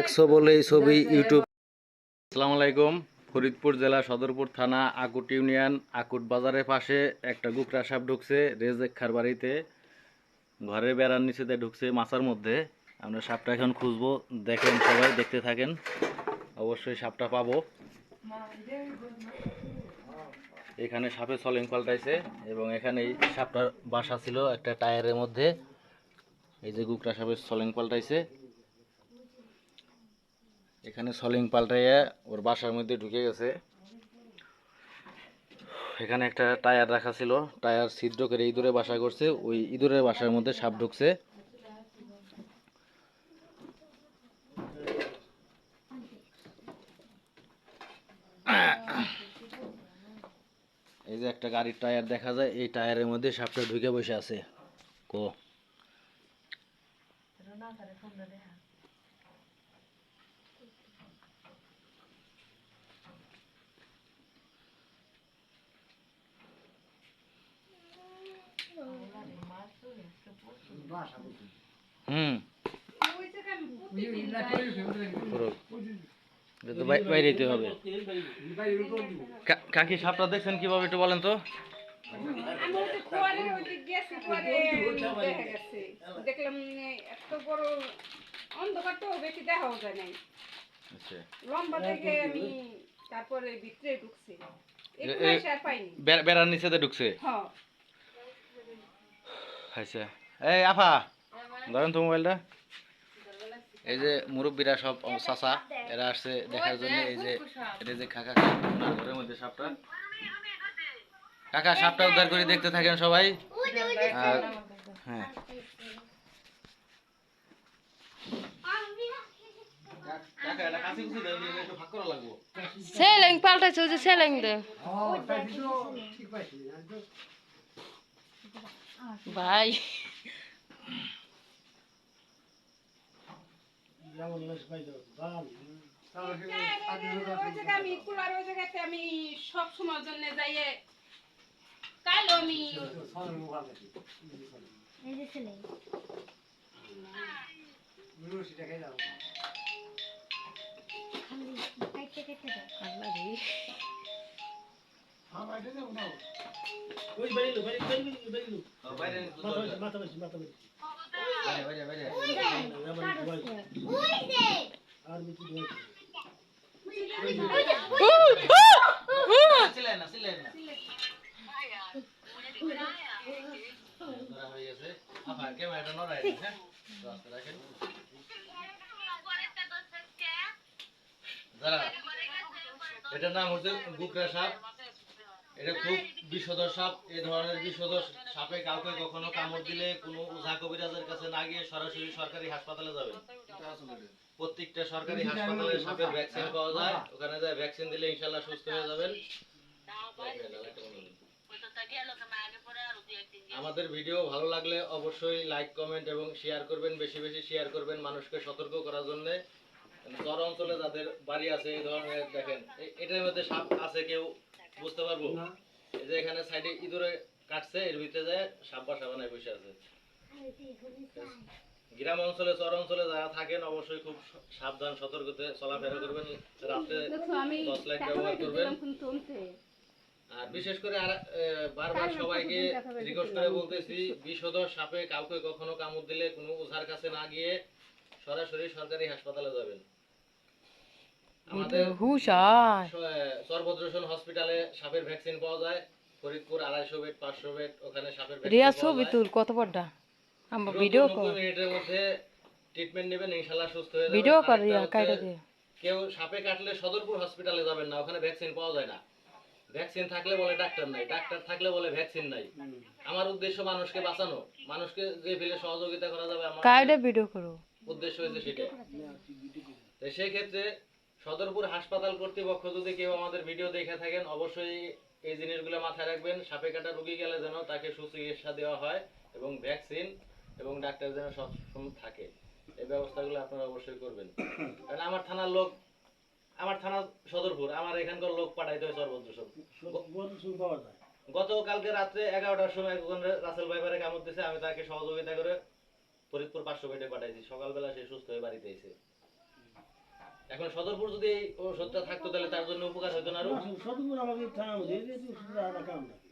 একশো বলে এই ছবি ইউটিউব। আসসালামু আলাইকুম, ফরিদপুর জেলা সদরপুর থানা আকুট ইউনিয়ন, আকুট বাজারের পাশে একটা গুকরা সাপ ঢুকছে, রেজেক খার বাড়িতে। ঘরের বেড়ার নিচেতে ঢুকছে মাছার মধ্যে। আমরা সাপটা এখন খুঁজবো, দেখেন সবাই, দেখতে থাকেন। অবশ্যই সাপটা পাবো। এখানে সাপে সলিং পাল্টাইছে এবং এখানে এই সাপটার বাসা ছিল একটা টায়ারের মধ্যে। এই যে গুকরা সাপের সলিং পাল্টাইছে। এখানে সলিং পাল্টাইয়া ওর বাসার মধ্যে ঢুকে গেছে। এখানে একটা টায়ার রাখা ছিল, টায়ার ছিদ্র করে ইঁদুরে বাসা করছে, ওই ইঁদুরের বাসার মধ্যে সাপ ঢুকছে। এই যে একটা গাড়ির টায়ার দেখা যায়, এই টায়ারের মধ্যে সাপটা ঢুকে বসে আছে। কো। হুম। বাইরে যেতে হবে। কাকি সাপটা দেখছেন কীভাবে একটু বলেন তো? দেখলাম এত বড় অন্ধকার বেশি দেখাও যায় নাই আচ্ছা। লম্বা আমি তারপরে ভিতরে ঢুকছি বেড়ার নিচেতে ঢুকছে। হ্যাঁ। আচ্ছা। এই আফা ধরেন তো মোবাইলটা। এই যে মুরব্বীরা সব চাচা এরা আসছে দেখার জন্য এই যে এটা যে কাকা ওনার ঘরের মধ্যে সাপটা। কাকা সাপটা উদ্ধার করে দেখতে থাকেন সবাই। আর হ্যাঁ। কাকা এটা কাছে কুচি দেন একটু ভাগ করা লাগবো। সেলেং পাল্টাইছে ওই যে সেলেং দে। ভাই। আমি কুলার ওই জায়গাতে আমি সব সময়ের জন্য যাইয়ে কাল আমি আল্লাহ আবার ক্যামেরাটা নড়ায় না হ্যাঁ রাস্তা রাখেন এটার নাম হচ্ছে গুকরা সাপ এটা খুব বিষধর সাপ এই ধরনের বিষধর সাপে কাউকে কখনো কামড় দিলে কোনো ওঝা কবিরাজের কাছে না গিয়ে সরাসরি সরকারি হাসপাতালে যাবেন প্রত্যেকটা সরকারি হাসপাতালে সাপের ভ্যাকসিন পাওয়া যায়, ওখানে যায় ভ্যাকসিন দিলে ইনশাল্লাহ সুস্থ হয়ে যাবেন। আমাদের ভিডিও ভালো লাগলে অবশ্যই লাইক কমেন্ট এবং শেয়ার করবেন, বেশি বেশি শেয়ার করবেন মানুষকে সতর্ক করার জন্য। চর অঞ্চলে যাদের বাড়ি আছে, এই ধরনের দেখেন এটার মধ্যে সাপ আছে কেউ? বুঝতে পারব? এই যে এখানে সাইডে ইঁদুরে কাটছে এর ভিতরে যায় সাপ বাসা বানায় বসে আছে। গ্রাম অঞ্চলে চর অঞ্চলে যারা থাকেন অবশ্যই খুব সাবধান সতর্কতে চলাফেরা করবেন রাত্রে টর্চ লাইট ব্যবহার করবেন। আর বিশেষ করে আর বারবার সবাইকে রিকোয়েস্ট করে বলতেছি বিষধর সাপে কাউকে কখনো কামড় দিলে কোনো ওঝার কাছে না গিয়ে সরাসরি সরকারি হাসপাতালে যাবেন। সর্বদ্রসন হসপিটালে সাপের ভ্যাকসিন পাওয়া যায়। ফরিদপুর আড়াইশো বেড পাঁচশো বেড ওখানে সাপের রিয়া ভ্যাকসিন ছবি পাওয়া যায়। তুল কত বড়টা আমার ভিডিও নব্বই মিনিটের মধ্যে ট্রিটমেন্ট নেবেন ইনশাআল্লাহ সুস্থ হয়ে যাবেন। ভিডিও কর রিয়া কাইটা দে কেউ সাপে কাটলে সদরপুর হসপিটালে যাবেন না ওখানে ভ্যাকসিন পাওয়া যায় না। ভ্যাকসিন থাকলে বলে ডাক্তার নাই ডাক্তার থাকলে বলে ভ্যাকসিন নাই। আমার উদ্দেশ্য মানুষকে বাঁচানো মানুষকে যে ফেলে সহযোগিতা করা যাবে আমার কাইটা ভিডিও করো। উদ্দেশ্য হয়েছে সেটা তো সেই ক্ষেত্রে সদরপুর হাসপাতাল কর্তৃপক্ষ যদি কেউ আমাদের ভিডিও দেখে থাকেন, অবশ্যই এই জিনিসগুলো মাথায় রাখবেন। সাপে কাটা রুগী গেলে যেন তাকে সুচিকিৎসা দেওয়া হয় এবং ভ্যাকসিন এবং ডাক্তার যেন সবসময় থাকে। এই ব্যবস্থাগুলো আপনারা অবশ্যই করবেন। কারণ আমার থানার লোক, আমার থানা সদরপুর, আমার এখানকার লোক পাঠাইতে হয় সর্বত্র সব। গতকালকে রাত্রে এগারোটার সময় রাসেল ভাইবারে কামড় দিছে, আমি তাকে সহযোগিতা করে ফরিদপুর পাঁচশো বেডে পাঠাইছি। সকালবেলা সে সুস্থ হয়ে বাড়িতে এসে। এখন সদরপুর যদি এই ওষুধটা থাকতো তাহলে তার জন্য উপকার হতো না আরও সদগুণ আমাকে ওষুধ আর কাম না কি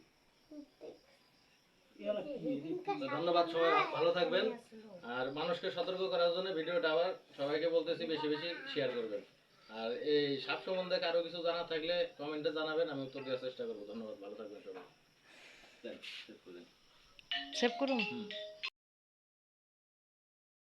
ধন্যবাদ সবাই ভালো থাকবেন। আর মানুষকে সতর্ক করার জন্য ভিডিওটা আবার সবাইকে বলতেছি বেশি বেশি শেয়ার করবেন। আর এই সাপ সম্বন্ধে কারও কিছু জানা থাকলে কমেন্টে জানাবেন আমি উত্তর দেওয়ার চেষ্টা করব। ধন্যবাদ ভালো থাকবেন সবাই। সেভ করুন।